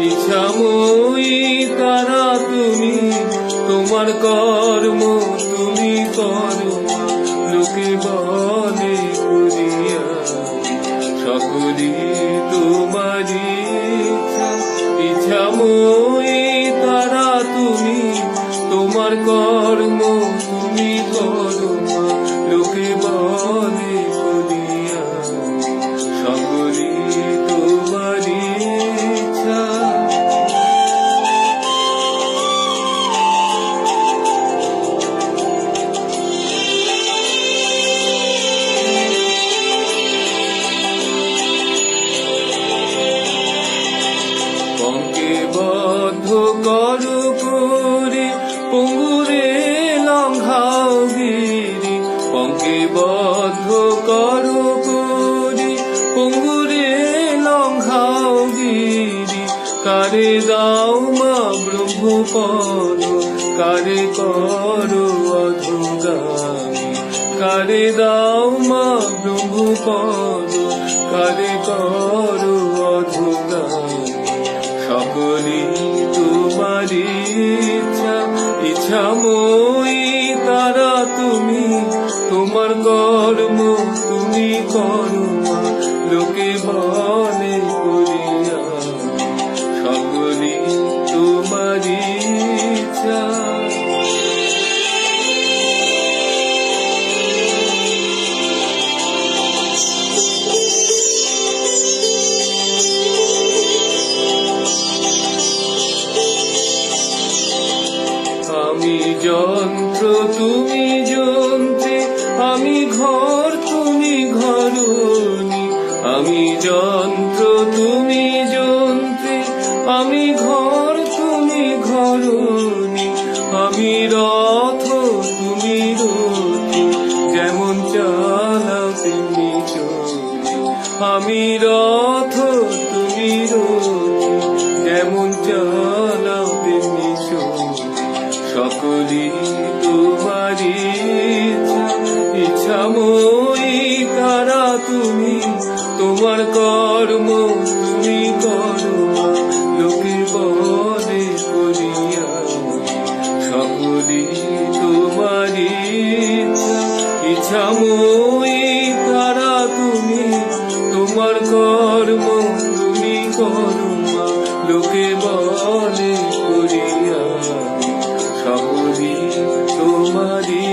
ইচ্ছা ইচ্ছাময়ী তারা তুমি, তোমার কর্ম তুমি করো। লোকে বলে করিয়া সকলি তোমার ইচ্ছা। ইচ্ছাময়ী তারা তুমি, তোমার কর্ম তুমি করো। লোকে বলে বদ্ধ করু করে পঙ্গুরে লঙ্ঘাও গিরি। কারে দাও মা ব্রহ্মপদ, কারে করো অধুগামী। কারে দাও মা ব্রহ্মপদ, কারে করো অধুগামী। সকলি তোমার ইচ্ছা তারা তুমি তোমার কর্ম তুমি করো লোকে বলে করিয়া সকলি তোমার ইচ্ছা। আমি যন্ত্র তুমি আমি ঘর, তুমি ঘরনি আমি যন্ত্র, তুমি যন্ত্রে। আমি ঘর, তুমি ঘরনি আমি রথ, তুমি রথি। যেমন চলি আমি রথ, তুমি রথি। যেমন চালাও তেমনি চলি। সকলি তোমার সাময়িকারা তুমি, তোমার কর্ম তুমি করো, লোকের বনে করিয়া সকলি তোমারি তারা তুমি, তোমার কর্ম তুমি করো লোকে বনে করিয়া সকলি তোমারি